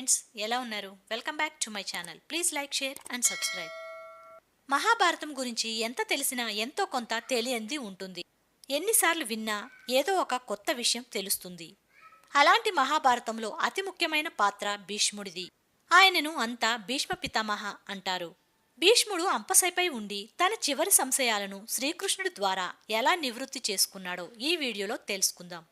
Friends ఎలా ఉన్నారు? Welcome back to my channel. Please like share and subscribe. Mahabharatam గురించి ఎంత తెలిసినా ఎంతో కొంత తెలియంది ఉంటుంది. ఎన్నిసార్లు విన్నా ఏదో ఒక కొత్త విషయం తెలుస్తుంది. అలాంటి మహాభారతంలో అతి ముఖ్యమైన పాత్ర భీష్ముడిది. ఆయనను అంతా భీష్మ పితామహ అంటారు. భీష్ముడు అంపసైపై ఉండి తన చివరి సంశయాలను శ్రీకృష్ణుడి ద్వారా ఎలా నివృత్తి చేసుకున్నాడో ఈ వీడియోలో తెలుసుకుందాం.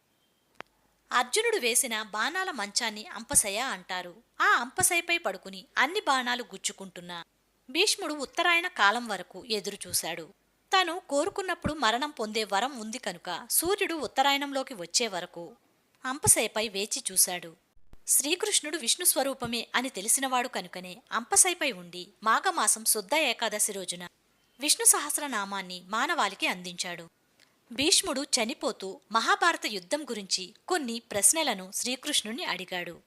అర్జునుడు వేసిన బాణాల మంచాన్ని అంపసయ అంటారు. ఆ అంపసయపై పడుకుని అన్ని బాణాలు గుచ్చుకుంటున్నా భీష్ముడు ఉత్తరాయణ కాలం వరకు ఎదురుచూశాడు. తను కోరుకున్నప్పుడు మరణం పొందే వరం ఉంది కనుక సూర్యుడు ఉత్తరాయణంలోకి వచ్చే వరకు అంపసయపై వేచి చూశాడు. శ్రీకృష్ణుడు విష్ణు స్వరూపమే అని తెలిసినవాడు కనుకనే అంపసైపై ఉండి మాఘమాసం శుద్ధ ఏకాదశి రోజున విష్ణు సహస్రనామాన్ని మానవాళికి అందించాడు. భీష్ముడు చనిపోతూ మహాభారత యుద్ధం గురించి కొన్ని ప్రశ్నలను శ్రీకృష్ణుణ్ణి అడిగాడు.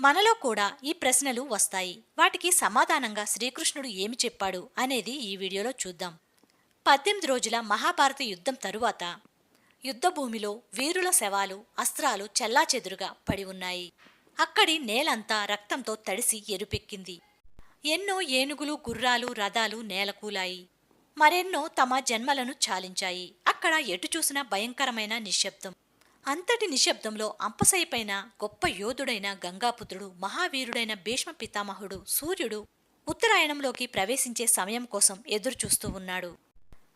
మనలో కూడా ఈ ప్రశ్నలు వస్తాయి. వాటికి సమాధానంగా శ్రీకృష్ణుడు ఏమి చెప్పాడు అనేది ఈ వీడియోలో చూద్దాం. పద్దెనిమిది రోజుల మహాభారత యుద్ధం తరువాత యుద్ధభూమిలో వీరుల శవాలు అస్త్రాలు చెల్లాచెదురుగా పడి ఉన్నాయి. అక్కడి నేలంతా రక్తంతో తడిసి ఎరుపెక్కింది. ఎన్నో ఏనుగులు గుర్రాలు రథాలు నేలకూలాయి. మరెన్నో తమ జన్మలను చాలించాయి. అక్కడ ఎటు చూసిన భయంకరమైన నిశ్శబ్దం. అంతటి నిశ్శబ్దంలో అంపసైపైన గొప్ప యోధుడైన గంగాపుత్రుడు మహావీరుడైన భీష్మ పితామహుడు సూర్యుడు ఉత్తరాయణంలోకి ప్రవేశించే సమయం కోసం ఎదురుచూస్తూ ఉన్నాడు.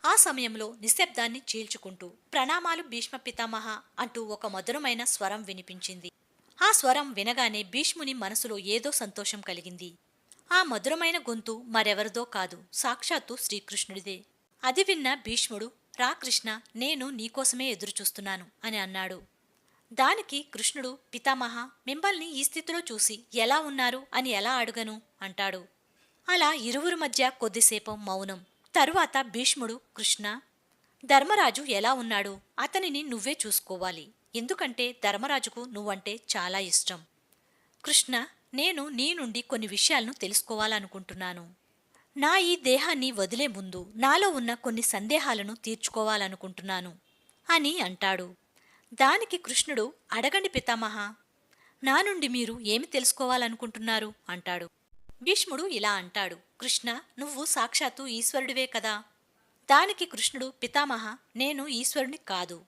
ఆ సమయంలో నిశ్శబ్దాన్ని చీల్చుకుంటూ ప్రణామాలు భీష్మ పితామహ అంటూ ఒక మధురమైన స్వరం వినిపించింది. ఆ స్వరం వినగానే భీష్ముని మనసులో ఏదో సంతోషం కలిగింది. ఆ మధురమైన గొంతు మరెవరిదో కాదు. సాక్షాత్తు శ్రీకృష్ణుడిదే. అది విన్న భీష్ముడు రా కృష్ణ నేను నీకోసమే ఎదురుచూస్తున్నాను అని అన్నాడు. దానికి కృష్ణుడు పితామహ మిమ్మల్ని ఈ స్థితిలో చూసి ఎలా ఉన్నారు? అని ఎలా అడుగను అంటాడు. అలా ఇరువురి మధ్య కొద్దిసేపు మౌనం. తరువాత భీష్ముడు కృష్ణ ధర్మరాజు ఎలా ఉన్నాడు? అతనిని నువ్వే చూసుకోవాలి. ఎందుకంటే ధర్మరాజుకు నువ్వంటే చాలా ఇష్టం. కృష్ణ నేను నీ నుండి కొన్ని విషయాలను తెలుసుకోవాలనుకుంటున్నాను. నా ఈ దేహాన్ని వదిలే ముందు నాలో ఉన్న కొన్ని సందేహాలను తీర్చుకోవాలనుకుంటున్నాను అని అంటాడు. దానికి కృష్ణుడు అడగండి పితామహ నా నుండి మీరు ఏమి తెలుసుకోవాలనుకుంటున్నారు? అంటాడు. భీష్ముడు ఇలా అంటాడు కృష్ణ నువ్వు సాక్షాత్తు ఈశ్వరుడివే కదా. దానికి కృష్ణుడు పితామహ నేను ఈశ్వరుని కాదు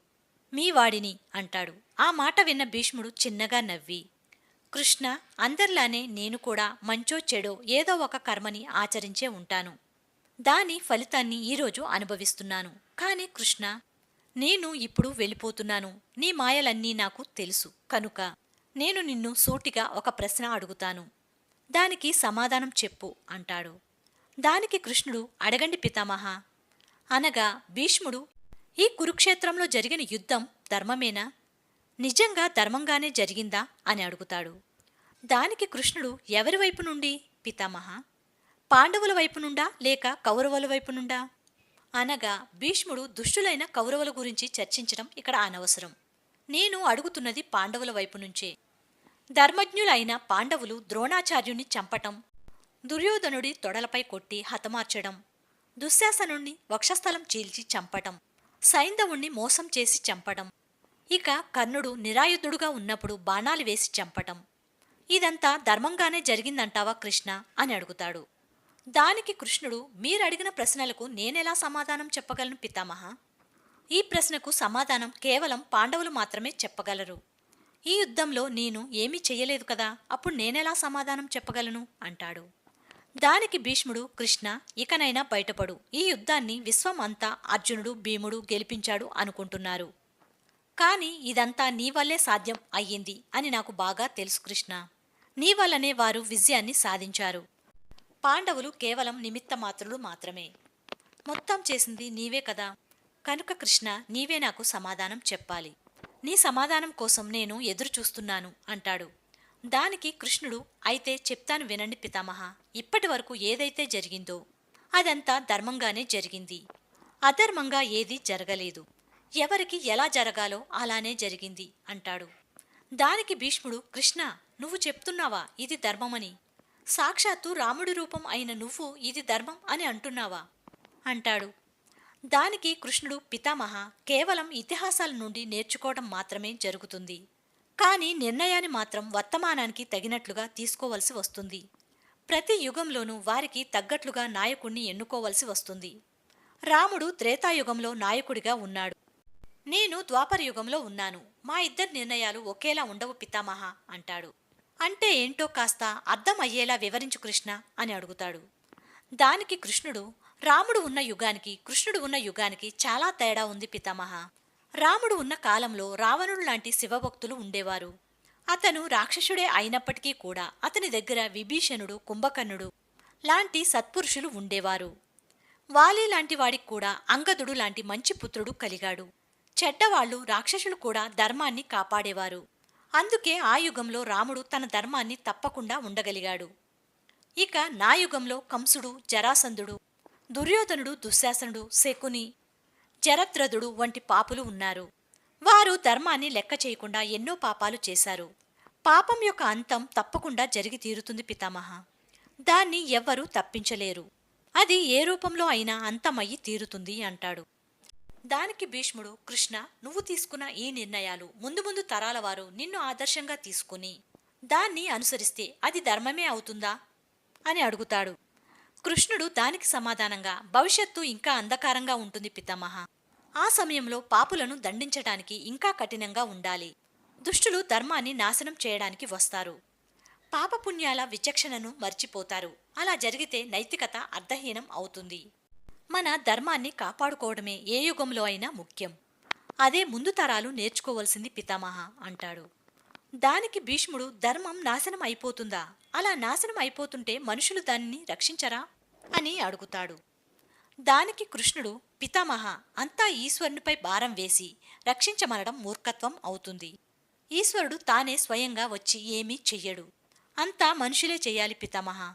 మీ వాడిని అంటాడు. ఆ మాట విన్న భీష్ముడు చిన్నగా నవ్వి కృష్ణ అందరిలానే నేను కూడా మంచో చెడో ఏదో ఒక కర్మని ఆచరించే ఉంటాను. దాని ఫలితాన్ని ఈరోజు అనుభవిస్తున్నాను. కాని కృష్ణ నేను ఇప్పుడు వెళ్ళిపోతున్నాను. నీ మాయలన్నీ నాకు తెలుసు. కనుక నేను నిన్ను సూటిగా ఒక ప్రశ్న అడుగుతాను. దానికి సమాధానం చెప్పు అంటాడు. దానికి కృష్ణుడు అడగండి పితామహ. అనగా భీష్ముడు ఈ కురుక్షేత్రంలో జరిగిన యుద్ధం ధర్మమేనా? నిజంగా ధర్మంగానే జరిగిందా? అని అడుగుతాడు. దానికి కృష్ణుడు ఎవరి వైపు నుండి? పితామహ. పాండవుల వైపు నుండా లేక కౌరవుల వైపు నుండా? అనగా భీష్ముడు దుష్టులైన కౌరవుల గురించి చర్చించడం ఇక్కడ అనవసరం. నేను అడుగుతున్నది పాండవుల వైపు నుంచే. ధర్మజ్ఞులైన పాండవులు ద్రోణాచార్యుని చంపటం దుర్యోధనుడి తొడలపై కొట్టి హతమార్చడం దుశ్శాసనుణ్ణి వక్షస్థలం చీల్చి చంపటం సైంధవుణ్ణి మోసం చేసి చంపటం ఇక కర్ణుడు నిరాయుధుడుగా ఉన్నప్పుడు బాణాలు వేసి చంపటం. ఇదంతా ధర్మంగానే జరిగిందంటావా కృష్ణ? అని అడుగుతాడు. దానికి కృష్ణుడు మీరడిగిన ప్రశ్నలకు నేనెలా సమాధానం చెప్పగలను పితామహ? ఈ ప్రశ్నకు సమాధానం కేవలం పాండవులు మాత్రమే చెప్పగలరు. ఈ యుద్ధంలో నేను ఏమీ చెయ్యలేదు కదా అప్పుడు నేనెలా సమాధానం చెప్పగలను? అంటాడు. దానికి భీష్ముడు కృష్ణ ఇకనైనా బయటపడు. ఈ యుద్ధాన్ని విశ్వం అంతా అర్జునుడు భీముడు గెలిపించాడు అనుకుంటున్నారు. కాని ఇదంతా నీ వల్లే సాధ్యం అయ్యింది అని నాకు బాగా తెలుసు కృష్ణ. నీ వల్లనే వారు విజయాన్ని సాధించారు. పాండవులు కేవలం నిమిత్త మాత్రులు మాత్రమే. మొత్తం చేసింది నీవే కదా. కనుక కృష్ణ నీవే నాకు సమాధానం చెప్పాలి. నీ సమాధానం కోసం నేను ఎదురు చూస్తున్నాను అంటాడు. దానికి కృష్ణుడు అయితే చెప్తాను వినండి పితామహ ఇప్పటి వరకు ఏదైతే జరిగిందో అదంతా ధర్మంగానే జరిగింది. అధర్మంగా ఏదీ జరగలేదు. ఎవరికి ఎలా జరగాలో అలానే జరిగింది అంటాడు. దానికి భీష్ముడు కృష్ణ నువ్వు చెప్తున్నావా ఇది ధర్మమని? సాక్షాత్తు రాముడి రూపం అయిన నువ్వు ఇది ధర్మం అని అంటున్నావా? అంటాడు. దానికి కృష్ణుడు పితామహ కేవలం ఇతిహాసాల నుండి నేర్చుకోవడం మాత్రమే జరుగుతుంది. కానీ నిర్ణయాన్ని మాత్రం వర్తమానానికి తగినట్లుగా తీసుకోవలసి వస్తుంది. ప్రతి యుగంలోనూ వారికి తగ్గట్లుగా నాయకుణ్ణి ఎన్నుకోవలసి వస్తుంది. రాముడు త్రేతాయుగంలో నాయకుడిగా ఉన్నాడు. నేను ద్వాపరయుగంలో ఉన్నాను. మా ఇద్దరి నిర్ణయాలు ఒకేలా ఉండవు పితామహ అంటాడు. అంటే ఏంటో కాస్త అర్థం అయ్యేలా వివరించు కృష్ణ అని అడుగుతాడు. దానికి కృష్ణుడు రాముడు ఉన్న యుగానికి కృష్ణుడు ఉన్న యుగానికి చాలా తేడా ఉంది పితామహ. రాముడు ఉన్న కాలంలో రావణుడు లాంటి శివభక్తులు ఉండేవారు. అతను రాక్షసుడే అయినప్పటికీ కూడా అతని దగ్గర విభీషణుడు కుంభకర్ణుడు లాంటి సత్పురుషులు ఉండేవారు. వాలి లాంటి వాడికి కూడా అంగదుడు లాంటి మంచి పుత్రుడు కలిగాడు. చెడ్డవాళ్ళు రాక్షసులు కూడా ధర్మాన్ని కాపాడేవారు. అందుకే ఆ యుగంలో రాముడు తన ధర్మాన్ని తప్పకుండా ఉండగలిగాడు. ఇక నా యుగంలో కంసుడు జరాసంధుడు దుర్యోధనుడు దుశ్శాసనుడు శకుని జరద్రథుడు వంటి పాపులు ఉన్నారు. వారు ధర్మాన్ని లెక్క చేయకుండా ఎన్నో పాపాలు చేశారు. పాపం యొక్క అంతం తప్పకుండా జరిగి తీరుతుంది పితామహ. దాన్ని ఎవ్వరూ తప్పించలేరు. అది ఏ రూపంలో అయినా అంతమయ్యి తీరుతుంది అంటాడు. దానికి భీష్ముడు కృష్ణ నువ్వు తీసుకున్న ఈ నిర్ణయాలు ముందు ముందు తరాల వారు నిన్ను ఆదర్శంగా తీసుకుని దాన్ని అనుసరిస్తే అది ధర్మమే అవుతుందా? అని అడుగుతాడు. కృష్ణుడు దానికి సమాధానంగా భవిష్యత్తు ఇంకా అంధకారంగా ఉంటుంది పితామహ. ఆ సమయంలో పాపులను దండించటానికి ఇంకా కఠినంగా ఉండాలి. దుష్టులు ధర్మాన్ని నాశనం చేయడానికి వస్తారు. పాపపుణ్యాల విచక్షణను మర్చిపోతారు. అలా జరిగితే నైతికత అర్ధహీనం అవుతుంది. మన ధర్మాన్ని కాపాడుకోవడమే ఏ యుగంలో అయినా ముఖ్యం. అదే ముందు తరాలు నేర్చుకోవలసింది పితామహ అంటాడు. దానికి భీష్ముడు ధర్మం నాశనం అయిపోతుందా? అలా నాశనం అయిపోతుంటే మనుషులు దానిని రక్షించరా? అని అడుగుతాడు. దానికి కృష్ణుడు పితామహ అంతా ఈశ్వరునిపై భారం వేసి రక్షించమనడం మూర్ఖత్వం అవుతుంది. ఈశ్వరుడు తానే స్వయంగా వచ్చి ఏమీ చెయ్యడు. అంతా మనుషులే చెయ్యాలి పితామహ.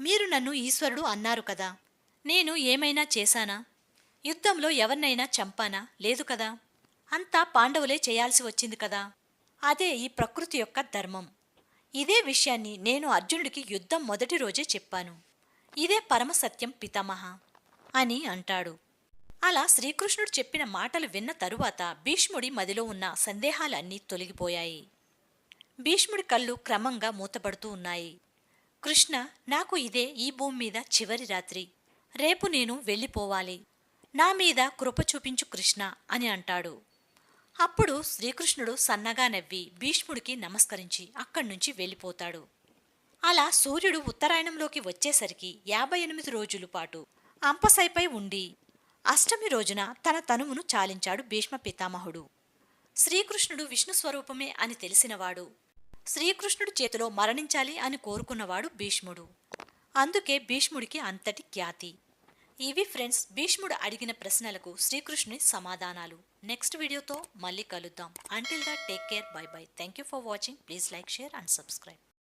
మీరు నన్ను ఈశ్వరుడు అన్నారు కదా నేను ఏమైనా చేశానా? యుద్ధంలో ఎవరినైనా చంపానా? లేదు కదా. అంతా పాండవులే చేయాల్సి వచ్చింది కదా. అదే ఈ ప్రకృతి యొక్క ధర్మం. ఇదే విషయాన్ని నేను అర్జునుడికి యుద్ధం మొదటి రోజే చెప్పాను. ఇదే పరమసత్యం పితామహ అని అంటాడు. అలా శ్రీకృష్ణుడు చెప్పిన మాటలు విన్న తరువాత భీష్ముడి మదిలో ఉన్న సందేహాలన్నీ తొలగిపోయాయి. భీష్ముడి కళ్ళు క్రమంగా మూతపడుతూ ఉన్నాయి. కృష్ణ నాకు ఇదే ఈ భూమి మీద చివరి రాత్రి. రేపు నేను వెళ్ళిపోవాలి. నా మీద కృప చూపించు కృష్ణ అని అంటాడు. అప్పుడు శ్రీకృష్ణుడు సన్నగా నవ్వి భీష్ముడికి నమస్కరించి అక్కడి నుంచి వెళ్ళిపోతాడు. అలా సూర్యుడు ఉత్తరాయణంలోకి వచ్చేసరికి యాభై ఎనిమిది రోజుల పాటు అంపసైపై ఉండి అష్టమి రోజున తన తనువును చాలించాడు భీష్మ పితామహుడు. శ్రీకృష్ణుడు విష్ణు స్వరూపమే అని తెలిసినవాడు. శ్రీకృష్ణుడి చేతిలో మరణించాలి అని కోరుకున్నవాడు భీష్ముడు. అందుకే భీష్ముడికి అంతటి ఖ్యాతి. ఇవి ఫ్రెండ్స్ భీష్ముడు అడిగిన ప్రశ్నలకు శ్రీకృష్ణుని సమాధానాలు. నెక్స్ట్ వీడియోతో మళ్ళీ కలుద్దాం. Until the take care bye bye thank you for watching please like share and subscribe